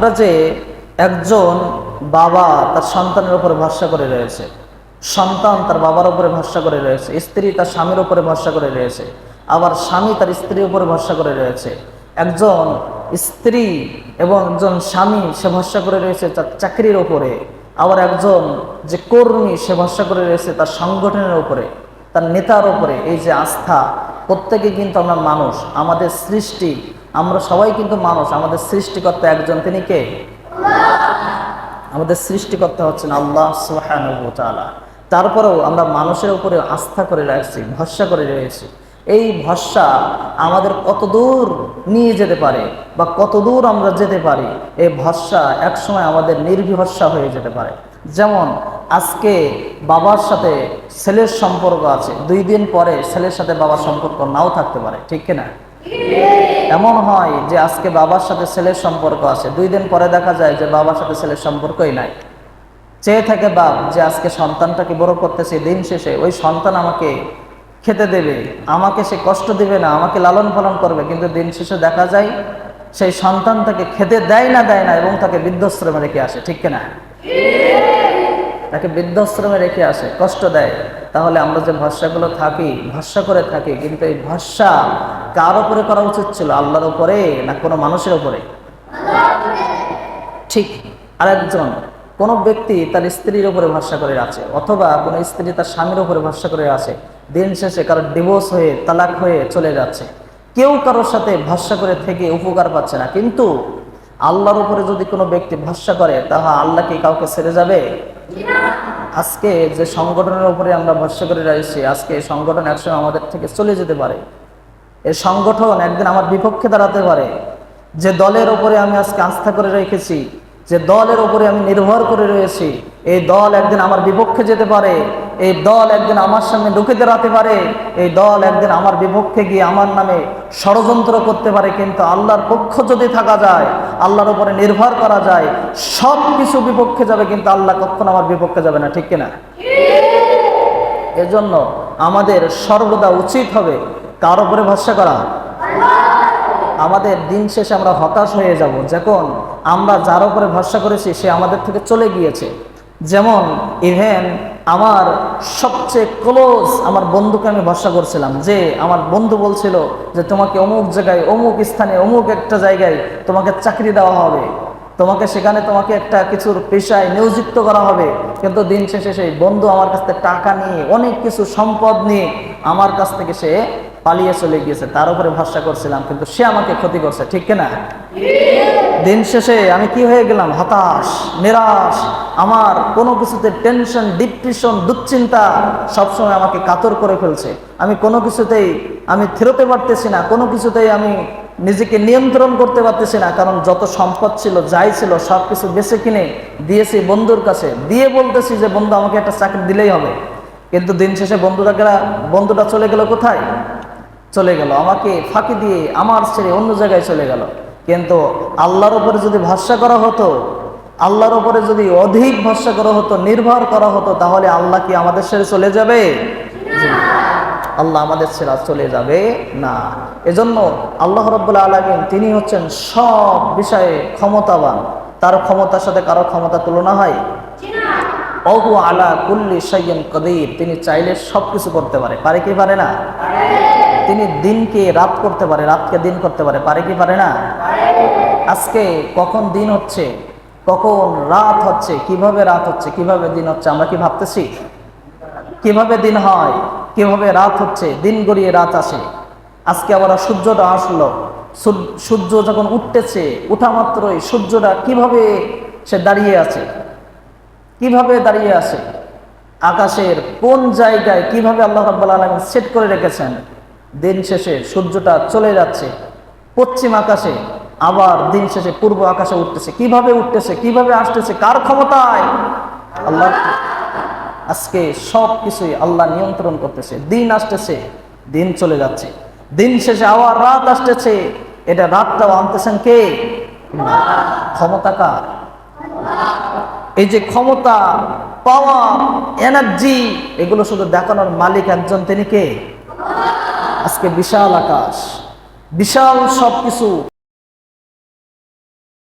আমরা যে একজন বাবা তার সন্তানের উপরে ভরসা করে রয়েছে, সন্তান তার বাবার উপরে ভরসা করে রয়েছে, স্ত্রী তার স্বামীর উপরে ভরসা করে রয়েছে, আবার স্বামী তার স্ত্রীর উপরে ভরসা করে রয়েছে, একজন স্ত্রী এবং একজন স্বামী সে ভরসা করে রয়েছে তার চাকরির ওপরে আবার একজন যে কর্মী সে ভরসা করে রয়েছে তার সংগঠনের উপরে, তার নেতার উপরে, এই যে আস্থা, প্রত্যেকে কিন্তু আমরা মানুষ, আমাদের সৃষ্টি আমরা সবাই কিন্তু মানুষ। আমাদের সৃষ্টিকর্তা একজন তিনি কে? আমাদের সৃষ্টিকর্তা হচ্ছেন আল্লাহ ওয়া তারপরেও আমরা মানুষের উপরে আস্থা করে রাখছি ভরসা করে রয়েছি। এই ভরসা আমাদের কত দূর নিয়ে যেতে পারে বা কত দূর আমরা যেতে পারি এই ভরসা একসময় আমাদের নির্বিভরসা হয়ে যেতে পারে। যেমন আজকে বাবার সাথে ছেলের সম্পর্ক আছে দুই দিন পরে ছেলের সাথে বাবার সম্পর্ক নাও থাকতে পারে ঠিক কিনা? এমন হয় যে আজকে বাবার সাথে ছেলের সম্পর্ক আছে। দুই দিন পরে দেখা যায় যে বাবার সাথে ছেলের সম্পর্কই নাই। চেয়ে থাকে বাপ যে আজকে সন্তানটাকে বড় করতেছে দিন শেষে, ওই সন্তান আমাকে খেতে দেবে, আমাকে সে কষ্ট দিবে না, আমাকে লালন পালন করবে, কিন্তু দিন শেষে দেখা যায় সেই সন্তান তাকে খেতে দেয় না দেয় না এবং তাকে বৃদ্ধাশ্রমে রেখে আসে, ঠিক কিনা? তাকে বৃদ্ধাশ্রমে রেখে আসে, কষ্ট দেয়। তাহলে আমরা যে ভরসাগুলো থাকি ভরসা করে থাকি, কিন্তু এই ভরসা কার উপরে করা উচিত ছিল? আল্লাহর উপরে না কোনো মানুষের উপরে? ঠিক। আরেকজন, কোনো ব্যক্তি তার স্ত্রীর উপরে ভরসা করে আছে, অথবা কোনো স্ত্রী তার স্বামীর উপরে ভরসা করে আছে, দিন শেষে কারও ডিভোর্স হয়ে, তালাক হয়ে চলে যাচ্ছে। কেউ কারোর সাথে ভরসা করে থেকে উপকার পাচ্ছে না, কিন্তু আল্লাহর উপরে যদি কোনো ব্যক্তি ভরসা করে, তাহা আল্লাহ কি কাউকে ছেড়ে যাবে? আজকে যে সংগঠনের উপরে আমরা ভরসা করে রয়েছি, আজকে এই সংগঠন একসময় আমাদের থেকে চলে যেতে পারে। এই সংগঠন একদিন আমার বিপক্ষে দাঁড়াতে পারে। যে দলের ওপরে আমি আজকে আস্থা করে রেখেছি যে দলের উপরে আমি নির্ভর করে রয়েছি, এই দল একদিন আমার বিপক্ষে যেতে পারে, এই দল একদিন আমার সামনে ঢুকে দাঁড়াতে পারে, এই দল একদিন আমার বিপক্ষে গিয়ে আমার নামে ষড়যন্ত্র করতে পারে, কিন্তু আল্লাহর পক্ষ যদি থাকা যায়, আল্লাহর উপরে নির্ভর করা যায় সব কিছু বিপক্ষে যাবে, কিন্তু আল্লাহ কখনো আমার বিপক্ষে যাবে না, ঠিক কিনা? এজন্য আমাদের সর্বদা উচিত হবে কার উপরে ভরসা করা। আমাদের দিন শেষে আমরা হতাশ হয়ে যাব, যখন আমরা যার উপরে ভরসা করেছি, সে আমাদের থেকে চলে গিয়েছে। যেমন ইভেন আমার সবচেয়ে ক্লোজ আমার বন্ধুকে আমি ভরসা করছিলাম যে আমার বন্ধু বলছিল যে তোমাকে অমুক জায়গায়, অমুক স্থানে, অমুক একটা জায়গায় তোমাকে চাকরি দেওয়া হবে। তোমাকে সেখানে তোমাকে একটা কিছুর পেশায় নিয়োজিত করা হবে। কিন্তু দিন শেষে সেই বন্ধু আমার কাছ থেকে টাকা নিয়ে, অনেক কিছু সম্পদ নিয়ে আমার কাছ থেকে সে পালিয়ে চলে গিয়েছে, তার উপরে ভরসা করছিলাম, কিন্তু সে আমাকে ক্ষতি করছে, ঠিক কিনা? দিন শেষে আমি কি হয়ে গেলাম? হতাশ, নিরাশ, আমার কোনো কিছুতে টেনশন ডিপ্রেশন দুশ্চিন্তা সবসময় আমাকে কাতর করে ফেলছে। আমি কোনো কিছুতেই আমি থিরতে পারতেছি না, কোনো কিছুতেই আমি নিজেকে নিয়ন্ত্রণ করতে পারতেছি না, কারণ যত সম্পদ ছিল, যাই ছিল সব কিছু বেছে কিনে দিয়েছি বন্ধুর কাছে। দিয়ে বলতেছি যে, বন্ধু, আমাকে একটা চাকরি দিলেই হবে। কিন্তু দিন শেষে বন্ধুটাকে বন্ধুটা চলে গেল কোথায়? চলে গেল, আমাকে ফাঁকি দিয়ে আমার ছেড়ে অন্য জায়গায় চলে গেল। কিন্তু আল্লাহর উপরে যদি ভরসা করা হতো, আল্লাহর উপরে যদি অধিক ভরসা করা হতো, নির্ভর করা হতো, তাহলে আল্লাহ কি আমাদের ছেড়ে চলে যাবে? আল্লাহ আমাদের ছেড়ে চলে যাবে না। এজন্য আল্লাহ রব্বুল্লা আলমিন তিনি হচ্ছেন সব বিষয়ে ক্ষমতাবান। তার ক্ষমতার সাথে কারও ক্ষমতা তুলনা হয়? অহু আলা কুল্লি সাইয়ন কদির। তিনি চাইলে সব কিছু করতে পারে। পারে কি পারে না? তিনি দিনকে রাত করতে পারে, রাতকে দিন করতে পারে পারে কি পারে না? আজকে কখন দিন হচ্ছে? কখন রাত হচ্ছে? কীভাবে রাত হচ্ছে? কীভাবে দিন হচ্ছে? আমরা কি ভাবতেছি? কীভাবে দিন হয়? কীভাবে রাত হচ্ছে? দিন গড়িয়ে রাত আসে। আজকে আবার সূর্যটা আসলো। সূর্য যখন উঠতেছে, উঠা মাত্রই সূর্যটা কীভাবে সে দাঁড়িয়ে আছে? কীভাবে দাঁড়িয়ে আছে? আকাশের কোন জায়গায় কীভাবে আল্লাহ রাব্বুল আলামিন সেট করে রেখেছেন? দিন শেষে সূর্যটা চলে যাচ্ছে। পশ্চিম আকাশে আবার দিন শেষে পূর্ব আকাশে উঠতেছে। কীভাবে উঠতেছে? কীভাবে আসতেছে? কার ক্ষমতায়? আল্লাহ আজকে সব কিছুই আল্লাহ নিয়ন্ত্রণ করতেছে। দিন আসতেছে, দিন চলে যাচ্ছে। দিন শেষে আবার রাত আসতেছে। এটা রাতটাও আনতেছেন কে? ক্ষমতা কার? এই যে ক্ষমতা পাওয়া এনার্জি এগুলো শুধু দেখানোর মালিক একজন, তিনি কে? আজকে বিশাল আকাশ বিশাল সব কিছু